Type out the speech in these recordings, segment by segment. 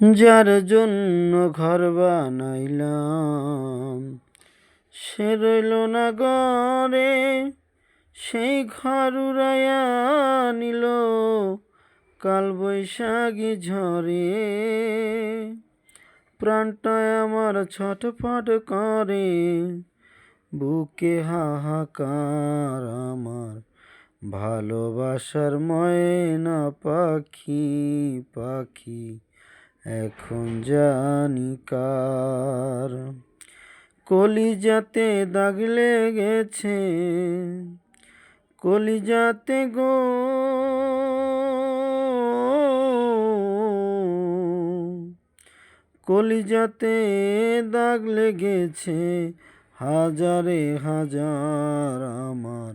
যার জন্য ঘর বানাইলাম। সে রইল না ঘরে সেই ঘর উড়াইয়া নিল কাল বৈশাখী ঝরে প্রাণটায় আমার ছটফট করে, বুকে হাহাকার আমার ভালোবাসার ময়না পাখি পাখি। এখন জানি কার। কলিজাতে দাগ লেগেছে, কলিজাতে গো। কলিজাতে দাগ লেগেছে, হাজারে হাজার আমার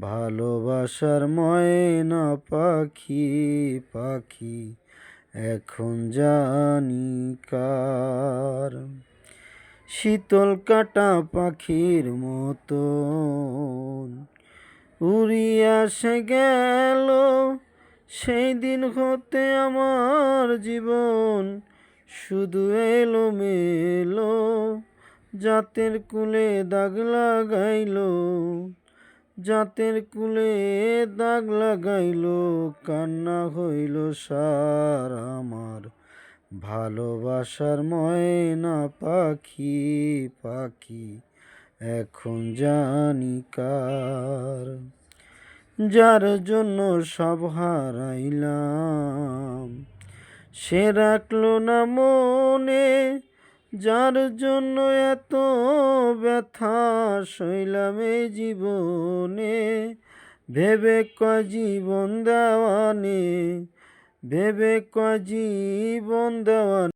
ভালোবাসার ময়না পাখি পাখি। এখন জানি কার। শীতল কাটা পাখির মতো উড়িয়া সে গেল, সেই দিন হতে আমার জীবন শুধু এলো মেলো জাতের কুলে দাগ লাগাইলো। জাতের কুলে দাগ লাগাইল, কান্না হইল সার আমার। ভালোবাসার ময়না পাখি পাখি এখন জানি কার। যার জন্য সব হারাইলাম, সে রাখল না মনে, যার জন্য এত ব্যথা সইলাম এই জীবনে। ভেবে ক জীবন দেওয়ানে ভেবে ক জীবন দেওয়ানে।